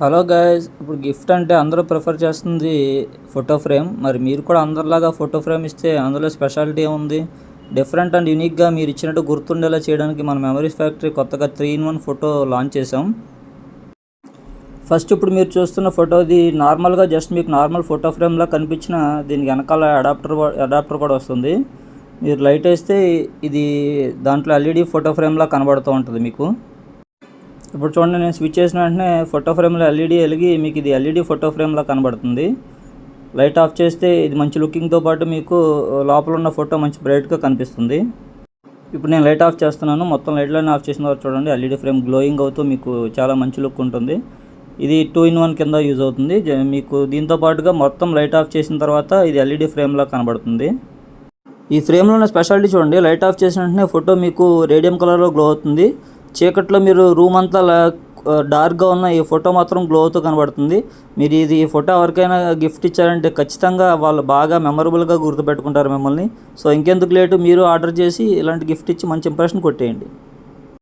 Hello guys ఇప్పుడు gift అంటే అందరూ ప్రిఫర్ చేస్తుంది ఫోటో ఫ్రేమ్. మరి మీరు కూడా అందరిలాగా ఫోటో ఫ్రేమ్ ఇస్తే అందులో స్పెషాలిటీ ఏముంది? డిఫరెంట్ అండ్ యూనిక్గా మీరు ఇచ్చినట్టు గుర్తుండేలా చేయడానికి మన మెమరీస్ ఫ్యాక్టరీ కొత్తగా three in one photo launch చేసాం ఫస్ట్ ఇప్పుడు మీరు చూస్తున్న ఫోటోది నార్మల్గా జస్ట్ మీకు నార్మల్ ఫోటో ఫ్రేమ్లా కనిపించిన దీనికి వెనకాల అడాప్టర్ అడాప్టర్ కూడా వస్తుంది. మీరు లైట్ వేస్తే ఇది దాంట్లో ఎల్ఈడి ఫోటో ఫ్రేమ్లా కనబడుతూ ఉంటుంది మీకు. ఇప్పుడు చూడండి నేను స్విచ్ చేసిన వెంటనే ఫోటో ఫ్రేమ్లో ఎల్ఈడి వెలిగి మీకు ఇది ఎల్ఈడి ఫోటో ఫ్రేమ్లా కనబడుతుంది. లైట్ ఆఫ్ చేస్తే ఇది మంచి లుకింగ్తో పాటు మీకు లోపల ఉన్న ఫోటో మంచి బ్రైట్గా కనిపిస్తుంది. ఇప్పుడు నేను లైట్ ఆఫ్ చేస్తున్నాను. మొత్తం లైట్లన్నీ ఆఫ్ చేసిన తర్వాత చూడండి ఎల్ఈడి ఫ్రేమ్ గ్లోయింగ్ అవుతూ మీకు చాలా మంచి లుక్ ఉంటుంది. ఇది టూ ఇన్ వన్ కింద యూజ్ అవుతుంది. మీకు దీంతో పాటుగా మొత్తం లైట్ ఆఫ్ చేసిన తర్వాత ఇది ఎల్ఈడి ఫ్రేమ్లా కనబడుతుంది. ఈ ఫ్రేమ్లో ఉన్న స్పెషాలిటీ చూడండి. లైట్ ఆఫ్ చేసిన వెంటనే ఫోటో మీకు రేడియం కలర్లో గ్లో అవుతుంది. చీకట్లో మీరు రూమ్ అంతా డార్క్గా ఉన్న ఈ ఫోటో మాత్రం గ్లో అవుతూ కనబడుతుంది. మీరు ఇది ఈ ఫోటో ఎవరికైనా గిఫ్ట్ ఇచ్చారంటే ఖచ్చితంగా వాళ్ళు బాగా మెమరబుల్గా గుర్తుపెట్టుకుంటారు మిమ్మల్ని. సో ఇంకెందుకు లేటు మీరు ఆర్డర్ చేసి ఇలాంటి గిఫ్ట్ ఇచ్చి మంచి ఇంప్రెషన్ కొట్టేయండి.